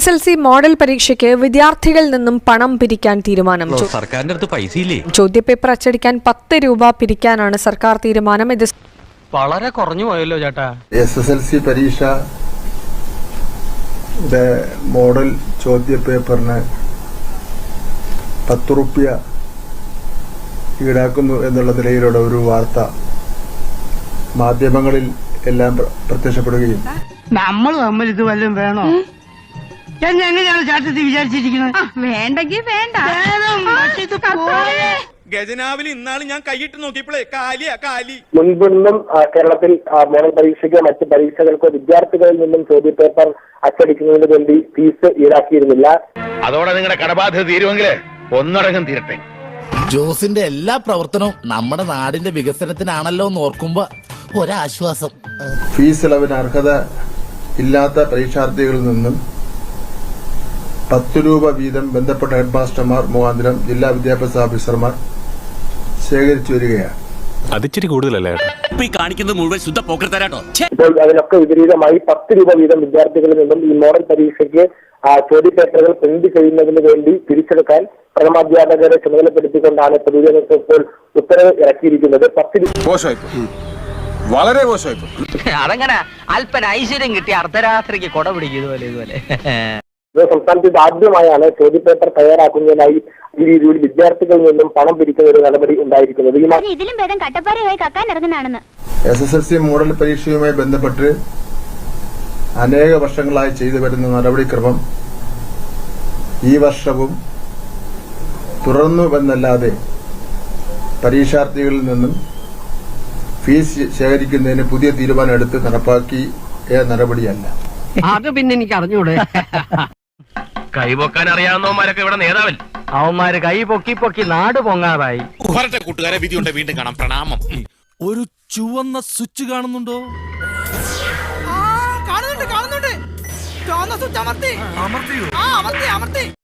S L C model പരീക്ഷയ്ക്ക് വിദ്യാർത്ഥികളിൽ നിന്നും പണം പിരിക്കാൻ തീരുമാനം. സർക്കാരിന്റെ അടുത്ത് പൈസ ഇല്ലേ ചോദ്യപേപ്പർ അച്ചടിക്കാൻ പത്ത് രൂപ പിരിക്കാനാണ് സർക്കാർ തീരുമാനം. ഇത് വളരെ കുറഞ്ഞു പോയല്ലോ ചേട്ടാ. എസ് എസ് എൽ സി പരീക്ഷ മോഡൽ ചോദ്യപേപ്പറിന് പത്ത് റുപ്യ ഈടാക്കുന്നു എന്നുള്ള നിലയിലുള്ള ഒരു വാർത്ത മാധ്യമങ്ങളിൽ എല്ലാം പ്ര- പ്രത്യക്ഷപ്പെടുകയും. നമ്മൾ തമ്മിൽ ഇത് വല്ലതും വേണോ എന്ന് എങ്ങനെയാണ് ചാട്ടത്തി വിചാരിച്ചിരിക്കുന്നത്? വേണ്ടെങ്കി വേണ്ട. ഗജനാവിൽ ഇന്നാൾ ഞാൻ കൈയിട്ട് നോക്കിയപ്പോഴേ കാലിയാ കാലി. മുൻപൊന്നും കേരളത്തിൽ മോഡൽ പരീക്ഷയ്ക്കോ മറ്റ് പരീക്ഷകൾക്കോ വിദ്യാർത്ഥികളിൽ നിന്നും ചോദ്യപേപ്പർ അച്ചടിക്കുന്നതിന് വേണ്ടി ഫീസ് ഈടാക്കിയിരുന്നില്ല. അതോടെ നിങ്ങളുടെ കടബാധ്യത തീരുമെങ്കിൽ ഒന്നടങ്കം തീരട്ടെ. ജോസിന്റെ എല്ലാ പ്രവർത്തനവും നമ്മുടെ നാടിന്റെ വികസനത്തിനാണല്ലോ എന്ന് ഓർക്കുമ്പോ ഒരാശ്വാസം. ഫീസ് ഇളവിന് അർഹത ഇല്ലാത്ത പരീക്ഷാർത്ഥികളിൽ നിന്നും പത്ത് രൂപ വീതം ബന്ധപ്പെട്ട ഹെഡ്മാസ്റ്റർമാർ മുഖാന്തരം ജില്ലാ വിദ്യാഭ്യാസ ഓഫീസർമാർ ശേഖരിച്ചു വരികയാണ്. അതിച്ചിരി കൂടുതലല്ലേ ഇപ്പൊ ഈ കാണിക്കുന്നത് മുഴുവൻ ശുദ്ധ പോക്കർത്തരാട്ടോ ഇപ്പോൾ അതിനൊക്കെ വിപരീതമായി പത്ത് രൂപ വീതം വിദ്യാർത്ഥികളിൽ നിന്നും ഈ മോഡൽ പരീക്ഷയ്ക്ക് ചോദ്യപേപ്പറുകൾ പ്രിന്റ് ചെയ്യുന്നതിന് വേണ്ടി തിരിച്ചെടുക്കാൻ പ്രഥമാധ്യാപകരെ ചുമതലപ്പെടുത്തിക്കൊണ്ടാണ് പൊതുജനങ്ങൾക്ക് ഇപ്പോൾ ഉത്തരവ് ഇറക്കിയിരിക്കുന്നത്. പത്ത് വളരെ മോശമായി അതങ്ങനെ അല്പന ഐശ്വര്യം കിട്ടി അർദ്ധരാത്രിക്ക് കൊട പിടിക്കും ഇതുപോലെ ഇതുപോലെ. ഇത് സംസ്ഥാനത്ത് ഇത് ആദ്യമായാണ് ചോദ്യപേപ്പർ തയ്യാറാക്കുന്നതിനായി ഈ രീതിയിൽ വിദ്യാർത്ഥികളിൽ നിന്നും പണം പിരിക്കുന്ന ഒരു നടപടി ഉണ്ടായിരിക്കുന്നത്. ഇതിലും ഭേദം കട്ടപ്പാറയായി കക്കാൻ ഇറങ്ങുന്നതാണെന്ന്. S S L C model പരീക്ഷയുമായി ബന്ധപ്പെട്ട് അനേക വർഷങ്ങളായി ചെയ്തു വരുന്ന നടപടിക്രമം ഈ വർഷവും തുടർന്നുവെന്നല്ലാതെ പരീക്ഷാർത്ഥികളിൽ നിന്നും ഫീസ് ശേഖരിക്കുന്നതിന് പുതിയ തീരുമാനം എടുത്ത് നടപ്പാക്കിയ നടപടിയല്ല. അത് പിന്നെ എനിക്ക് അറിഞ്ഞൂടെ? കൈപോക്കാൻ അറിയാവുന്നവന്മാരൊക്കെ ഇവിടെ നേതാവൻ അവന്മാര് കൈ പൊക്കി പൊക്കി നാട് പൊങ്ങാതായി. കൂട്ടുകാരെ വിധിയുണ്ട് വീണ്ടും കാണാം. പ്രണാമം. ഒരു ചുവന്ന സ്വിച്ച് കാണുന്നുണ്ടോ? കാണുന്നുണ്ട് കാണുന്നുണ്ട്. ചുവന്ന സ്വിച്ച് അമർത്തി. അമർത്തി അമർത്തി.